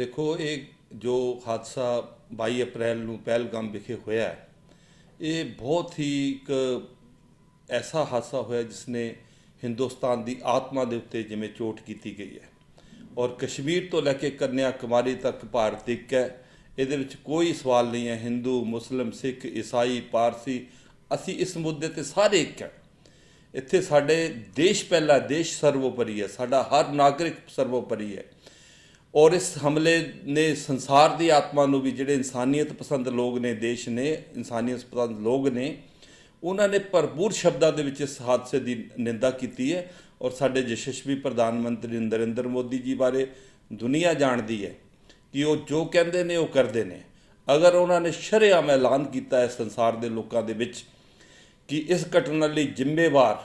ਦੇਖੋ ਇਹ ਜੋ ਹਾਦਸਾ 22 ਅਪ੍ਰੈਲ ਨੂੰ ਪਹਿਲਗਾਮ ਵਿਖੇ ਹੋਇਆ ਹੈ, ਇਹ ਬਹੁਤ ਹੀ ਇੱਕ ਐਸਾ ਹਾਦਸਾ ਹੋਇਆ ਜਿਸ ਨੇ ਹਿੰਦੁਸਤਾਨ ਦੀ ਆਤਮਾ ਦੇ ਉੱਤੇ ਜਿਵੇਂ ਚੋਟ ਕੀਤੀ ਗਈ ਹੈ। ਔਰ ਕਸ਼ਮੀਰ ਤੋਂ ਲੈ ਕੇ ਕੰਨਿਆ ਕੁਮਾਰੀ ਤੱਕ ਭਾਰਤ ਇੱਕ ਹੈ। ਇਹਦੇ ਵਿੱਚ ਕੋਈ ਸਵਾਲ ਨਹੀਂ ਹੈ ਹਿੰਦੂ ਮੁਸਲਮ ਸਿੱਖ ਈਸਾਈ ਪਾਰਸੀ ਅਸੀਂ ਇਸ ਮੁੱਦੇ ਤੇ ਸਾਰੇ ਇੱਕ ਹੈ। ਇੱਥੇ ਸਾਡੇ ਦੇਸ਼ ਪਹਿਲਾ ਦੇਸ਼ ਸਰਵੋਪਰੀ ਹੈ। ਸਾਡਾ ਹਰ ਨਾਗਰਿਕ ਸਰਵੋਪਰੀ ਹੈ। ਔਰ ਇਸ ਹਮਲੇ ਨੇ ਸੰਸਾਰ ਦੀ ਆਤਮਾ ਨੂੰ ਵੀ ਜਿਹੜੇ ਇਨਸਾਨੀਅਤ ਪਸੰਦ ਲੋਕ ਨੇ, ਦੇਸ਼ ਨੇ, ਇਨਸਾਨੀਅਤ ਪਸੰਦ ਲੋਕ ਨੇ, ਉਹਨਾਂ ਨੇ ਭਰਪੂਰ ਸ਼ਬਦਾਂ ਦੇ ਵਿੱਚ ਇਸ ਹਾਦਸੇ ਦੀ ਨਿੰਦਾ ਕੀਤੀ ਹੈ ਔਰ ਸਾਡੇ ਯਸ਼ਸਵੀ ਪ੍ਰਧਾਨ ਮੰਤਰੀ ਨਰਿੰਦਰ ਮੋਦੀ ਜੀ ਬਾਰੇ ਦੁਨੀਆ ਜਾਣਦੀ ਹੈ ਕਿ ਉਹ ਜੋ ਕਹਿੰਦੇ ਨੇ, ਉਹ ਕਰਦੇ ਨੇ। ਅਗਰ ਉਹਨਾਂ ਨੇ ਸ਼ਰੇਆਮ ਐਲਾਨ ਕੀਤਾ ਹੈ ਸੰਸਾਰ ਦੇ ਲੋਕਾਂ ਦੇ ਵਿੱਚ ਕਿ ਇਸ ਘਟਨਾ ਲਈ ਜ਼ਿੰਮੇਵਾਰ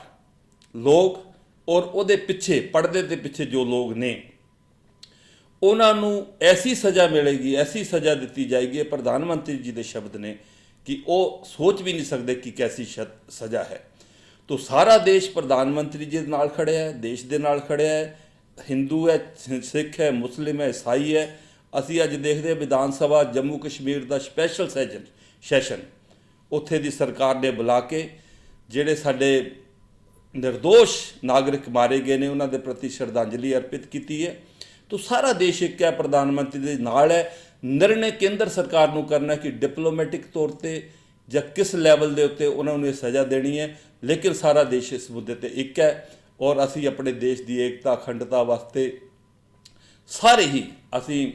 ਲੋਕ ਔਰ ਉਹਦੇ ਪਿੱਛੇ, ਪਰਦੇ ਦੇ ਪਿੱਛੇ ਜੋ ਲੋਕ ਨੇ ਉਹਨਾਂ ਨੂੰ ਐਸੀ ਸਜ਼ਾ ਮਿਲੇਗੀ, ਐਸੀ ਸਜ਼ਾ ਦਿੱਤੀ ਜਾਏਗੀ, ਇਹ ਪ੍ਰਧਾਨ ਮੰਤਰੀ ਜੀ ਦੇ ਸ਼ਬਦ ਨੇ, ਕਿ ਉਹ ਸੋਚ ਵੀ ਨਹੀਂ ਸਕਦੇ ਕਿ ਕੈਸੀ ਸ਼ਤ- ਸਜ਼ਾ ਹੈ। ਤੋ ਸਾਰਾ ਦੇਸ਼ ਪ੍ਰਧਾਨ ਮੰਤਰੀ ਜੀ ਦੇ ਨਾਲ ਖੜਿਆ ਹੈ, ਦੇਸ਼ ਦੇ ਨਾਲ ਖੜਿਆ ਹੈ, ਹਿੰਦੂ ਹੈ ਸਿੱਖ ਹੈ, ਮੁਸਲਿਮ ਹੈ, ਈਸਾਈ ਹੈ। ਅਸੀਂ ਅੱਜ ਦੇਖਦੇ ਹਾਂ ਵਿਧਾਨ ਸਭਾ ਜੰਮੂ ਕਸ਼ਮੀਰ ਦਾ ਸਪੈਸ਼ਲ ਸੈਸ਼ਨ ਸੈਸ਼ਨ ਉੱਥੇ ਦੀ ਸਰਕਾਰ ਨੇ ਬੁਲਾ ਕੇ ਜਿਹੜੇ ਸਾਡੇ ਨਿਰਦੋਸ਼ ਨਾਗਰਿਕ ਮਾਰੇ ਗਏ ਨੇ, ਉਹਨਾਂ ਦੇ ਪ੍ਰਤੀ ਸ਼ਰਧਾਂਜਲੀ ਅਰਪਿਤ ਕੀਤੀ ਹੈ। ਤੋ ਸਾਰਾ ਦੇਸ਼ ਇੱਕ ਹੈ, ਪ੍ਰਧਾਨ ਮੰਤਰੀ ਦੇ ਨਾਲ ਹੈ। ਨਿਰਣੇ ਕੇਂਦਰ ਸਰਕਾਰ ਨੂੰ ਕਰਨਾ ਕਿ ਡਿਪਲੋਮੈਟਿਕ ਤੌਰ ਤੇ ਜਾਂ ਕਿਸ ਲੈਵਲ ਦੇ ਉੱਤੇ ਉਹਨਾਂ ਨੂੰ ਇਹ ਸਜ਼ਾ ਦੇਣੀ ਹੈ। ਲੇਕਿਨ ਸਾਰਾ ਦੇਸ਼ ਇਸ ਮੁੱਦੇ ਤੇ ਇੱਕ ਹੈ ਔਰ ਅਸੀਂ ਆਪਣੇ ਦੇਸ਼ ਦੀ ਏਕਤਾ, ਅਖੰਡਤਾ ਵਾਸਤੇ ਸਾਰੇ ਹੀ ਅਸੀਂ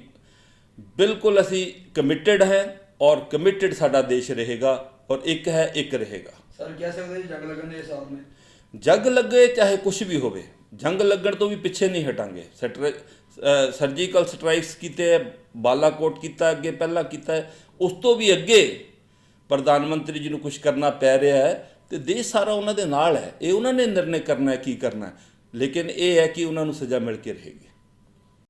ਬਿਲਕੁਲ ਅਸੀਂ ਕਮਿਟਿਡ ਹੈ ਔਰ ਕਮਿਟਿਡ ਸਾਡਾ ਦੇਸ਼ ਰਹੇਗਾ ਔਰ ਇੱਕ ਹੈ, ਇੱਕ ਰਹੇਗਾ। ਸਰ ਕਹਿ ਸਕਦੇ ਜੀ ਜੰਗ ਲੱਗਣ ਦੇ ਹਿਸਾਬ ਨੇ ਜੰਗ ਲੱਗੇ ਚਾਹੇ ਕੁਝ ਵੀ ਹੋਵੇ, ਜੰਗ ਲੱਗਣ ਤੋਂ ਵੀ ਪਿੱਛੇ ਨਹੀਂ ਹਟਾਂਗੇ। ਸਰਜੀਕਲ ਸਟ੍ਰਾਈਕਸ ਕੀਤੇ ਹੈ ਬਾਲਾਕੋਟ ਕੀਤਾ, ਅੱਗੇ ਪਹਿਲਾਂ ਕੀਤਾ ਉਸ ਤੋਂ ਵੀ ਅੱਗੇ ਪ੍ਰਧਾਨ ਮੰਤਰੀ ਜੀ ਨੂੰ ਕੁਝ ਕਰਨਾ ਪੈ ਰਿਹਾ ਹੈ ਤੇ ਦੇਸ਼ ਸਾਰਾ ਉਹਨਾਂ ਦੇ ਨਾਲ ਹੈ ਇਹ ਉਹਨਾਂ ਨੇ ਨਿਰਣੇ ਕਰਨਾ ਹੈ ਕੀ ਕਰਨਾ ਹੈ ਲੇਕਿਨ ਇਹ ਹੈ ਕਿ ਉਹਨਾਂ ਨੂੰ ਸਜ਼ਾ ਮਿਲ ਕੇ ਰਹੇਗੀ।